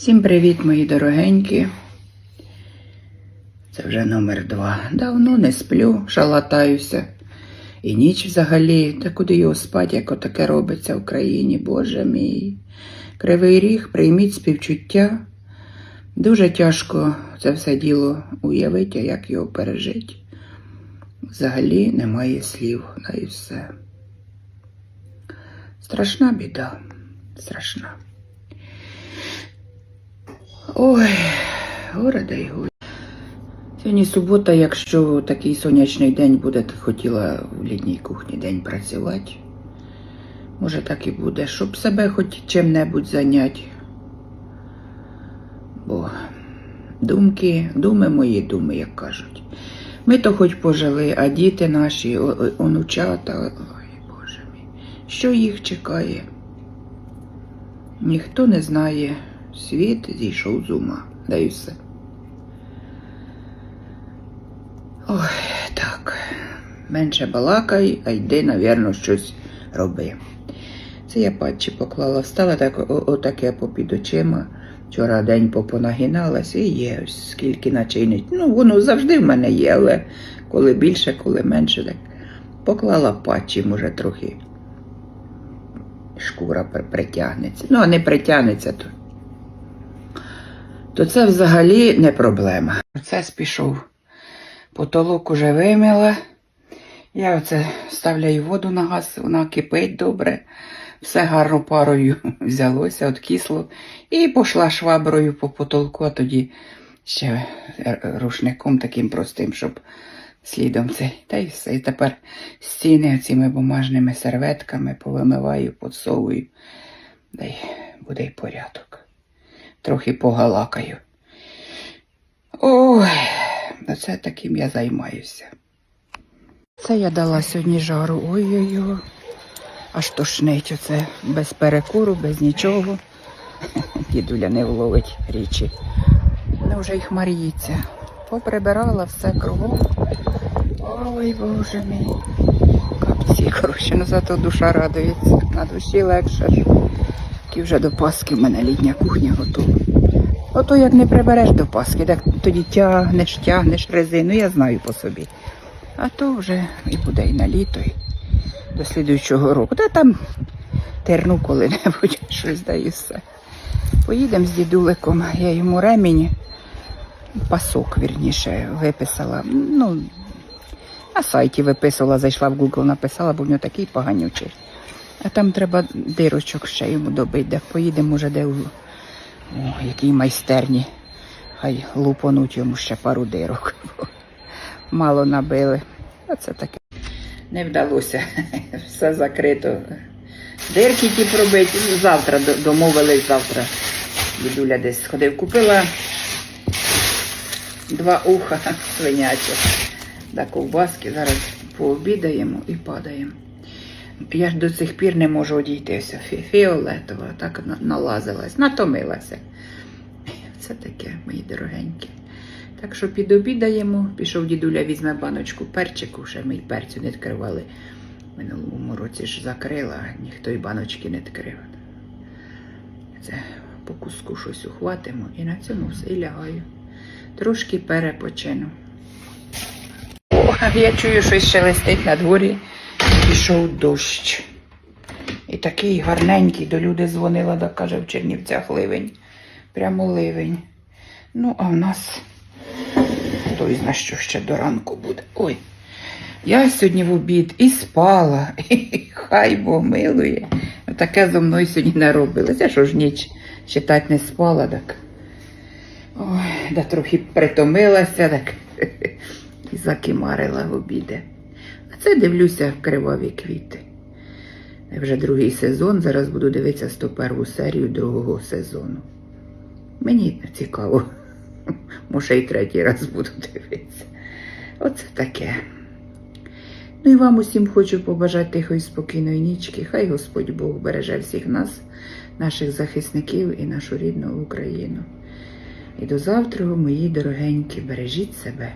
Всім привіт, мої дорогенькі. Це вже номер два. Давно не сплю, шалатаюся. І ніч взагалі, та куди його спать, як отаке робиться в країні, Боже мій. Кривий ріг, прийміть співчуття. Дуже тяжко це все діло уявити, а як його пережити. Взагалі немає слів, на і все. Страшна біда, страшна. Ой, горе дай горе. Сьогодні субота, якщо такий сонячний день буде, то хотіла в літній кухні день працювати. Може, так і буде, щоб себе хоч чим-небудь зайняти. Бо думки, думи мої думи, як кажуть. Ми то хоч пожили, а діти наші, онучата, ой, Боже мій, що їх чекає? Ніхто не знає. Світ зійшов з ума, да і все. Ой, так. Менше балакай, а йди, навірно, щось роби. Це я патчі поклала, встала так, отаке попід очима. Вчора день попонагиналась і є скільки начинить. Ну, воно завжди в мене є, але коли більше, коли менше, так поклала патчі, може, трохи шкура притягнеться. Ну, а не притягнеться, то, то це взагалі не проблема. Процес пішов. Потолок уже вимила. Я оце ставляю воду на газ, вона кипить добре. Все гарно парою взялося, откисло. І пішла шваброю по потолку, а тоді ще рушником таким простим, щоб слідом цей. Та й все. І тепер стіни цими бумажними серветками повимиваю, подсовую. Да й буде й порядок. Трохи погалакаю. Ой, оце таким я займаюся. Це я дала сьогодні жару. Ой-ой-ой. Аж тошнить оце без перекуру, без нічого. Дідуля не вловить річі. Ну вже й хмаріється. Поприбирала все кругом. Ой, боже мій. Капці, коротше, ну зато душа радується. На душі легше. Тільки вже до Пасхи в мене літня кухня готова. Ото як не прибереш до Пасхи, так тоді тягнеш, тягнеш резину, я знаю по собі. А то вже і буде і на літо, і до слідуючого року. Та там терну коли-небудь щось даю все. Поїдемо з дідуликом, я йому ремінь, пасок, вірніше, виписала. Ну, на сайті виписувала, зайшла в Google, написала, бо в нього такий поганючий. А там треба дирочок ще йому добити, де поїдемо, може, де у о, якій майстерні. Хай лупануть йому ще пару дирок. Мало набили. Оце таке. Не вдалося. Все закрито. Дирки ті пробити. Ну, Завтра домовились завтра. Дідуля десь сходив. Купила два уха свинячих. Да ковбаски. Зараз пообідаємо і падаємо. Я ж до цих пір не можу одійтися. Фі- Фіолетова, так на- налазилась, натомилася. Це таке, мої дорогенькі. Так що підобідаємо, пішов дідуля, візьме баночку перчику, ще ми й перцю не відкривали. Минулому році ж закрила, ніхто й баночки не відкрив. Це по куску щось ухватимо і на цьому все і лягаю. Трошки перепочину. Я чую, щось шелестить на дворі. Пішов дощ. І такий гарненький, до люди дзвонила, да каже, в Чернівцях ливень. Прямо ливень. Ну, а в нас хто зна, що ще до ранку буде. Ой. Я сьогодні в обід і спала, і хай Бог милує. Таке зо мною сьогодні не робилося. Що ж ніч читати не спала, так. Ой, да трохи притомилася, так і закимарила в обіди. Це дивлюся криваві квіти. Вже другий сезон. Зараз буду дивитися 101 серію другого сезону. Мені цікаво. Може, і третій раз буду дивитися. Оце таке. Ну і вам усім хочу побажати тихої спокійної нічки. Хай Господь Бог береже всіх нас, наших захисників і нашу рідну Україну. І до завтра, мої дорогенькі, бережіть себе.